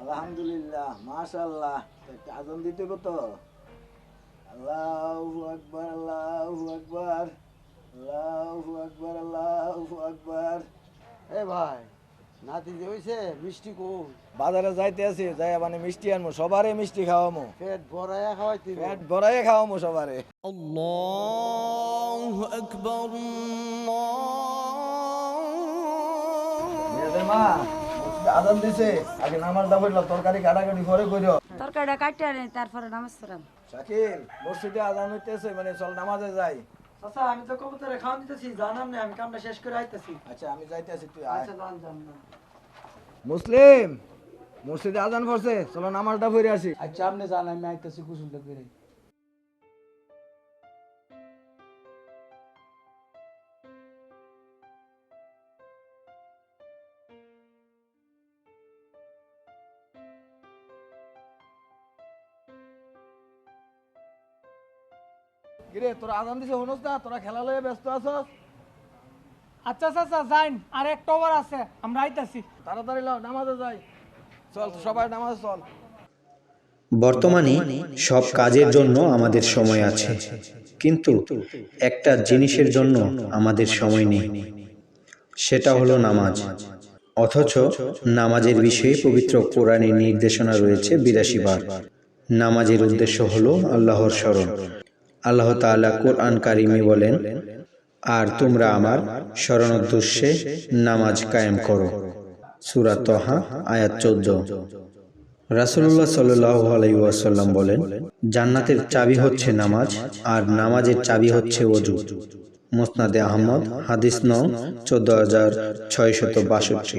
আলহামদুলিল্লাহ মাশাল্লাহ একটা দিতে কত? আল্লাহ আকবর আল্লাহ আকবর আল্লাহ আকবর আল্লাহ আকবর। এ ভাই নাতি যে মিষ্টি কোন বাজারে যাইতে আছি যাই মানে মিষ্টি আনব সবারে মিষ্টি খাওয়ামো। পেট ভরাই খাওয়াইতে পেট ভরাই খাওয়ামো সবারে। আল্লাহু আকবার আল্লাহ মা মসজিদে দিছে। আগে নামাজ দা পড়লাম তরকারি কাটাকাটি পরে কইরো। তরকারিটা কাটিয়ে আনে তারপরে নামাজ পড়াম। শাকিল মসজিদে আজান হইতেছে মানে চল নামাজে যাই। আচ্ছা আমি তো কবুতরে খাওয়ান দিতেছি জানাম না আমি কামটা শেষ করে আইতাছি। আচ্ছা আমি যাইতেছি তুই আচ্ছা জান জান না। মুসলিম মসজিদে আজান পড়ছে চলো নামাজটা পড়ে আসি। আচ্ছা আপনি জান আমি আইতাছি কুসুমটা করে কিরে, তোরা দিছে না? তোরা খেলা লয়ে ব্যস্ত আছস? আচ্ছা আচ্ছা যাইন। আর একটা ওভার আছে, আমরা আইতাছি। তাড়াতাড়ি লাও, নামাজে যাই। চল, সবাই নামাজ চল। বর্তমানে সব কাজের জন্য আমাদের সময় আছে। কিন্তু একটা জিনিসের জন্য আমাদের সময় নেই। সেটা হলো নামাজ। অথচ নামাজের বিষয়ে পবিত্র কোরআনের নির্দেশনা রয়েছে বিরাশি বার নামাজের উদ্দেশ্য হলো আল্লাহর স্মরণ। আল্লাহ তাআলা কোরআন কারিমে বলেন, আর তোমরা আমার স্মরণোদ্দেশ্যে নামাজ কায়েম করো। সূরা তহা, আয়াত চোদ্দ। রাসূলুল্লাহ সাল্লাল্লাহু আলাইহি ওয়াসাল্লাম বলেন, জান্নাতের চাবি হচ্ছে নামাজ, আর নামাজের চাবি হচ্ছে ওযু। মুসনাদে আহমদ, হাদিস নং চোদ্দ হাজার ছয়শত বাষট্টি।